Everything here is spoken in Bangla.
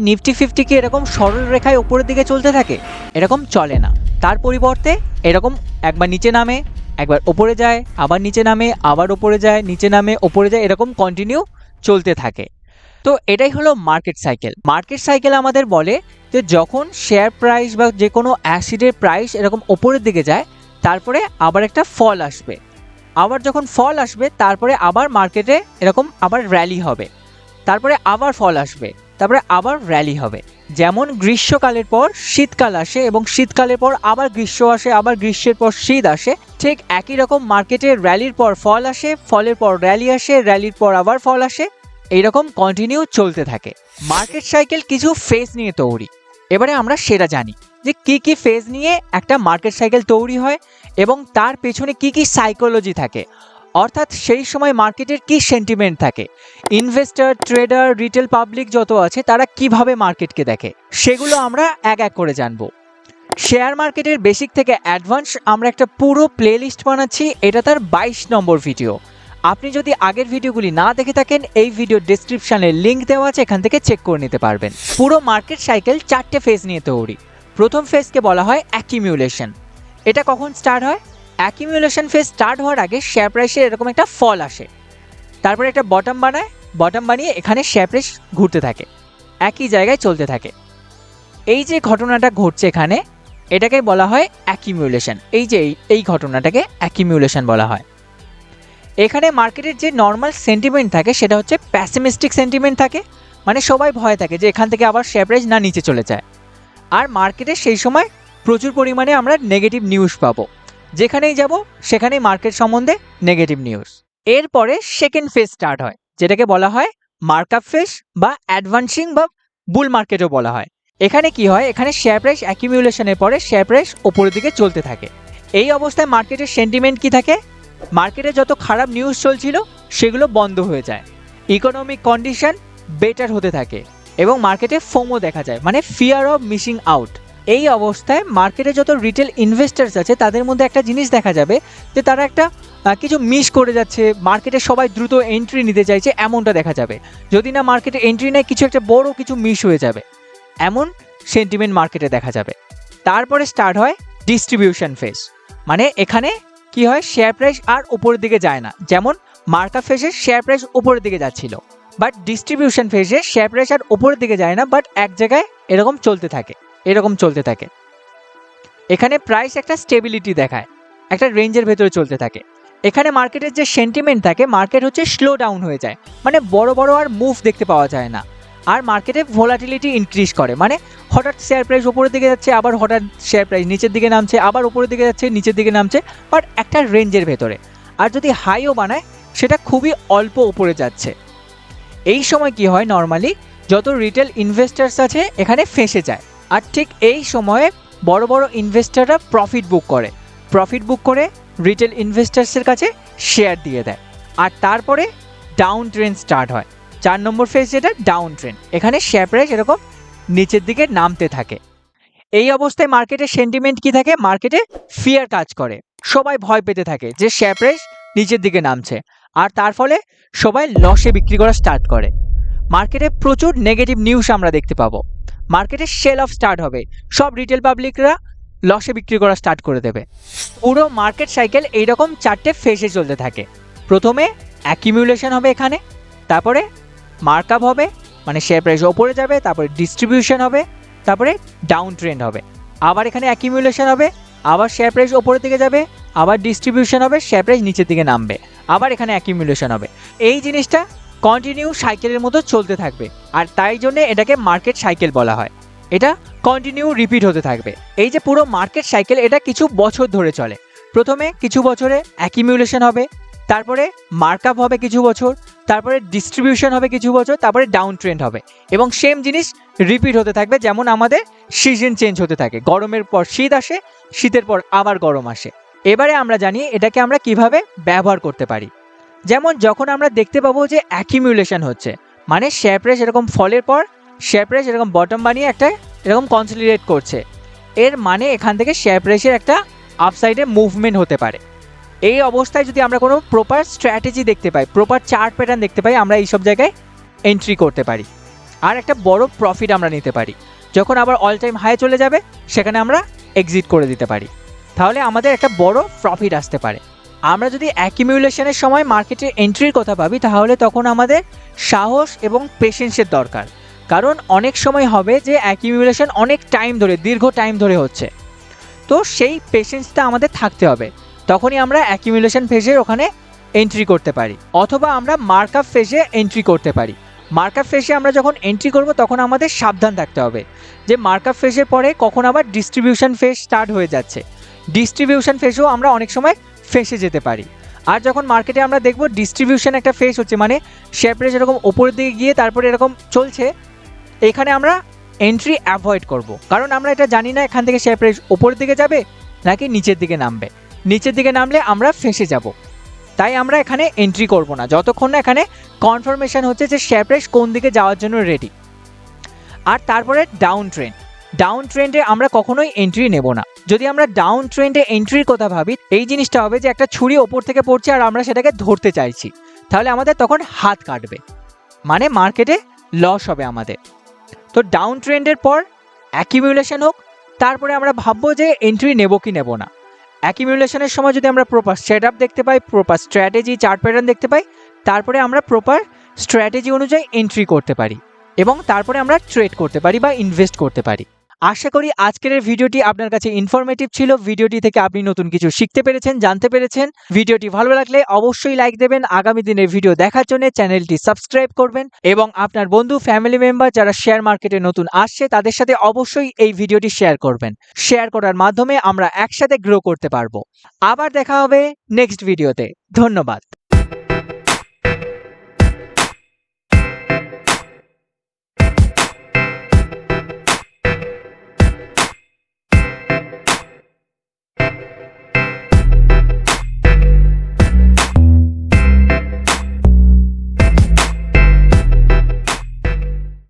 নিফটি ফিফটি কি এরকম সরল রেখায় উপরের দিকে চলতে থাকে? এরকম চলে না। তার পরিবর্তে এরকম একবার নিচে নামে, একবার ওপরে যায়, আবার নিচে নামে, আবার ওপরে যায়, নিচে নামে, ওপরে যায়, এরকম কন্টিনিউ চলতে থাকে। তো এটাই হলো মার্কেট সাইকেল মার্কেট সাইকেল আমাদের বলে যে যখন শেয়ার প্রাইস বা যে কোনো অ্যাসিডের প্রাইস এরকম ওপরের দিকে যায়, তারপরে আবার একটা ফল আসবে। আবার যখন ফল আসবে, তারপরে আবার মার্কেটে এরকম আবার র্যালি হবে। তারপরে আবার ফল আসবে। তারপরে আবার র্যালি হবে। যেমন গ্রীষ্মকালের পর শীতকাল আসে এবং শীতকালের পর আবার গ্রীষ্ম আসে, আবার গ্রীষ্মের পর শীত আসে। ঠিক একই রকম মার্কেটে র্যালির পর ফল আসে, ফলের পর র্যালি আসে র্যালির পর আবার ফল আসে। এইরকম কন্টিনিউ চলতে থাকে। মার্কেট সাইকেল কিছু ফেজ নিয়ে তৈরি। এবারে আমরা সেটা জানি যে কি কি ফেজ নিয়ে একটা মার্কেট সাইকেল তৈরি হয় এবং তার পেছনে কি কি সাইকোলজি থাকে। অর্থাৎ সেই সময় মার্কেটের কি সেন্টিমেন্ট থাকে? ইনভেস্টর ট্রেডার রিটেল পাবলিক যত আছে, তারা কীভাবে মার্কেটকে দেখে? সেগুলো আমরা এক এক করে জানব। শেয়ার মার্কেটের বেসিক থেকে অ্যাডভান্স আমরা একটা পুরো প্লেলিস্ট বানাচ্ছি, এটা তার বাইশ নম্বর ভিডিও আপনি যদি আগের ভিডিওগুলি না দেখে থাকেন, এই ভিডিও ডিসক্রিপশানে লিঙ্ক দেওয়া আছে, এখান থেকে চেক করে নিতে পারবেন। পুরো মার্কেট সাইকেল চারটে ফেজ নিয়ে তৈরি। প্রথম ফেজকে বলা হয় অ্যাকিমিউলেশন এটা কখন স্টার্ট হয়? অ্যাকিমিউলেশন ফেজ স্টার্ট হওয়ার আগে শেয়ার প্রাইসের এরকম একটা ফল আসে। তারপরে একটা বটম বানায় বটম বানিয়ে এখানে শেয়ার প্রাইস ঘুরতে থাকে, একই জায়গায় চলতে থাকে। এই যে ঘটনাটা ঘটছে এখানে, এটাকে বলা হয় অ্যাকিমিউলেশন এই যে এই- এই ঘটনাটাকে অ্যাকিমিউলেশন বলা হয়। এখানে মার্কেটের যে নর্মাল সেন্টিমেন্ট থাকে, সেটা হচ্ছে প্যাসিমিস্টিক সেন্টিমেন্ট থাকে মানে সবাই ভয় থাকে যে এখান থেকে আবার শেয়ার প্রাইস না নিচে চলে যায়। আর মার্কেটে সেই সময় প্রচুর পরিমাণে আমরা নেগেটিভ নিউজ পাবো। যেখানেই যাব, সেখানেই মার্কেট সম্বন্ধে নেগেটিভ নিউজ এরপরে সেকেন্ড ফেজ স্টার্ট হয়, যেটাকে বলা হয় মার্কআপ ফেজ বা অ্যাডভান্সিং বা বুল মার্কেটও বলা হয়। এখানে কি হয়? এখানে শেয়ার প্রাইস অ্যাকিমিউলেশনের পরে শেয়ার প্রাইস ওপরের দিকে চলতে থাকে। এই অবস্থায় মার্কেটের সেন্টিমেন্ট কি থাকে? মার্কেটে যত খারাপ নিউজ চলছিল, সেগুলো বন্ধ হয়ে যায়। ইকোনমিক কন্ডিশন বেটার হতে থাকে এবং মার্কেটে ফোমো দেখা যায় মানে ফিয়ার অফ মিসিং আউট এই অবস্থায় মার্কেটে যত রিটেল ইনভেস্টার্স আছে, তাদের মধ্যে একটা জিনিস দেখা যাবে যে তারা একটা কিছু মিস করে যাচ্ছে। মার্কেটে সবাই দ্রুত এন্ট্রি নিতে চাইছে, এমনটা দেখা যাবে। যদি না মার্কেটে এন্ট্রি নেয়, কিছু একটা বড় কিছু মিস হয়ে যাবে। এমন সেন্টিমেন্ট মার্কেটে দেখা যাবে। তারপরে স্টার্ট হয় ডিস্ট্রিবিউশন ফেজ মানে এখানে কি হয়? শেয়ার প্রাইস আর উপরের দিকে যায় না। যেমন মার্কা ফেজে শেয়ার প্রাইস উপরের দিকে যাচ্ছিল। বাট ডিস্ট্রিবিউশন ফেজে শেয়ার প্রাইস আর উপরের দিকে যায় না বাট এক জায়গায় এরকম চলতে থাকে। এরকম চলতে থাকে। এখানে প্রাইস একটা স্টেবিলিটি দেখায়, একটা রেঞ্জের ভেতরে চলতে থাকে। এখানে মার্কেটের যে সেন্টিমেন্ট থাকে মার্কেট হচ্ছে স্লো ডাউন হয়ে যায়। মানে বড় বড় আর মুভ দেখতে পাওয়া যায় না। আর মার্কেটে ভোলাটিলিটি ইনক্রিজ করে। মানে হঠাৎ শেয়ার প্রাইস উপরের দিকে যাচ্ছে, আবার হঠাৎ শেয়ার প্রাইস নিচের দিকে নামছে, আবার উপরের দিকে যাচ্ছে, নিচের দিকে নামছে বাট একটা রেঞ্জের ভেতরে। আর যদি হাইও বানায়, সেটা খুবই অল্প উপরে যাচ্ছে। এই সময় কি হয় নর্মালি যত রিটেল ইনভেস্টার্স আছে, এখানে ফেঁসে যায়। আর ঠিক এই সময়ে বড় বড় ইনভেস্টাররা প্রফিট বুক করে। প্রফিট বুক করে রিটেল ইনভেস্টার্সের কাছে শেয়ার দিয়ে দেয়। আর তারপরে ডাউন ট্রেন স্টার্ট হয়। চার নম্বর ফেজ যেটা ডাউন ট্রেন এখানে শেয়ার প্রাইস এরকম নিচের দিকে নামতে থাকে। এই অবস্থায় মার্কেটের সেন্টিমেন্ট কি থাকে? মার্কেটে ফিয়ার কাজ করে। সবাই ভয় পেতে থাকে যে শেয়ার প্রাইস নিচের দিকে নামছে। আর তার ফলে সবাই লসে বিক্রি করা স্টার্ট করে। মার্কেটে প্রচুর নেগেটিভ নিউজ আমরা দেখতে পাবো। মার্কেটে সেল অফ স্টার্ট হবে। সব রিটেল পাবলিকরা লসে বিক্রি করা স্টার্ট করে দেবে। পুরো মার্কেট সাইকেল এইরকম চারটে ফেসে চলতে থাকে। প্রথমে অ্যাকিমিউলেশন হবে এখানে, তারপরে মার্কআপ হবে মানে শেয়ার প্রাইস ওপরে যাবে, তারপরে ডিস্ট্রিবিউশন হবে, তারপরে ডাউন ট্রেন্ড হবে। আবার এখানে অ্যাকিমিউলেশন হবে, আবার শেয়ার প্রাইস ওপরের দিকে যাবে, আবার ডিস্ট্রিবিউশন হবে শেয়ার প্রাইস নিচের দিকে নামবে। আবার এখানে অ্যাকিমিউলেশন হবে। এই জিনিসটা কন্টিনিউ সাইকেলের মতো চলতে থাকবে। আর তাই জন্য এটাকে মার্কেট সাইকেল বলা হয়। এটা কন্টিনিউ রিপিট হতে থাকবে। এই যে পুরো মার্কেট সাইকেল এটা কিছু বছর ধরে চলে। প্রথমে কিছু বছরে অ্যাকিমিউলেশন হবে, তারপরে মার্কআপ হবে কিছু বছর, তারপরে ডিস্ট্রিবিউশন হবে কিছু বছর, তারপরে ডাউন ট্রেন্ড হবে। এবং সেম জিনিস রিপিট হতে থাকবে, যেমন আমাদের সিজন চেঞ্জ হতে থাকে। গরমের পর শীত আসে, শীতের পর আবার গরম আসে। এবারে আমরা জানি এটাকে আমরা কীভাবে ব্যবহার করতে পারি। যেমন যখন আমরা দেখতে পাবো যে অ্যাকিমিউলেশন হচ্ছে মানে শেয়ার প্রাইস এরকম ফলের পর শেয়ার প্রাইস এরকম বটম বানিয়ে একটা এরকম কনসলিডেট করছে। এর মানে এখান থেকে শেয়ার প্রাইসের একটা আপসাইডে মুভমেন্ট হতে পারে। এই অবস্থায় যদি আমরা কোনো প্রপার স্ট্র্যাটেজি দেখতে পাই প্রপার চার্ট প্যাটার্ন দেখতে পাই, আমরা এইসব জায়গায় এন্ট্রি করতে পারি। আর একটা বড় প্রফিট আমরা নিতে পারি। যখন আবার অল টাইম হাই চলে যাবে, সেখানে আমরা এক্সিট করে দিতে পারি। তাহলে আমাদের একটা বড় প্রফিট আসতে পারে। আমরা যদি অ্যাকিমিউলেশনের সময় মার্কেটে এন্ট্রির কথা ভাবি, তাহলে তখন আমাদের সাহস এবং পেশেন্সের দরকার। কারণ অনেক সময় হবে যে অ্যাকিমিউলেশন অনেক টাইম ধরে, দীর্ঘ টাইম ধরে হচ্ছে। তো সেই পেশেন্সটা আমাদের থাকতে হবে। তখনই আমরা অ্যাকিমিউলেশন ফেজের ওখানে এন্ট্রি করতে পারি। অথবা আমরা মার্কআপ ফেজে এন্ট্রি করতে পারি। মার্কআপ ফেজে আমরা যখন এন্ট্রি করব, তখন আমাদের সাবধান থাকতে হবে। যে মার্কআপ ফেজের পরে কখন আবার ডিস্ট্রিবিউশন ফেজ স্টার্ট হয়ে যাচ্ছে। ডিস্ট্রিবিউশন ফেজেও আমরা অনেক সময় ফেসে যেতে পারি। আর যখন মার্কেটে আমরা দেখব ডিস্ট্রিবিউশন একটা ফেস হচ্ছে মানে শেয়ার প্রাইস এরকম ওপরের দিকে গিয়ে তারপরে এরকম চলছে, এখানে আমরা এন্ট্রি অ্যাভয়েড করব। কারণ আমরা এটা জানি না এখান থেকে শেয়ার প্রাইস ওপরের দিকে যাবে নাকি নিচের দিকে নামবে। নিচের দিকে নামলে আমরা ফেসে যাব। তাই আমরা এখানে এন্ট্রি করব না। যতক্ষণ না এখানে কনফার্মেশন হচ্ছে যে শেয়ার প্রাইস কোন দিকে যাওয়ার জন্য রেডি আর তারপরে ডাউন ট্রেন্ড ডাউন ট্রেন্ডে আমরা কখনোই এন্ট্রি নেব না। যদি আমরা ডাউন ট্রেন্ডে এন্ট্রির কথা ভাবি, এই জিনিসটা হবে যে একটা ছুরি ওপর থেকে পড়ছে আর আমরা সেটাকে ধরতে চাইছি। তাহলে আমাদের তখন হাত কাটবে। মানে মার্কেটে লস হবে আমাদের। তো ডাউন ট্রেন্ডের পর অ্যাকিমিউলেশন হোক, তারপরে আমরা ভাববো যে এন্ট্রি নেব কি নেব না। অ্যাকিমিউলেশনের সময় যদি আমরা প্রপার সেট আপ দেখতে পাই প্রপার স্ট্র্যাটেজি চার্ট প্যাটার্ন দেখতে পাই, তারপরে আমরা প্রপার স্ট্র্যাটেজি অনুযায়ী এন্ট্রি করতে পারি এবং তারপরে আমরা ট্রেড করতে পারি বা ইনভেস্ট করতে পারি। আশা করি আজকের ভিডিওটি আপনার কাছে ইনফরমেটিভ ছিল। ভিডিওটি থেকে আপনি নতুন কিছু শিখতে পেরেছেন, জানতে পেরেছেন। ভিডিওটি ভালো লাগলে অবশ্যই লাইক দেবেন। আগামী দিনের ভিডিও দেখার জন্য চ্যানেলটি সাবস্ক্রাইব করবেন এবং আপনার বন্ধু ফ্যামিলি মেম্বার যারা শেয়ার মার্কেটে নতুন আসছে, তাদের সাথে অবশ্যই এই ভিডিওটি শেয়ার করবেন। শেয়ার করার মাধ্যমে আমরা একসাথে গ্রো করতে পারব। আবার দেখা হবে নেক্সট ভিডিওতে ধন্যবাদ।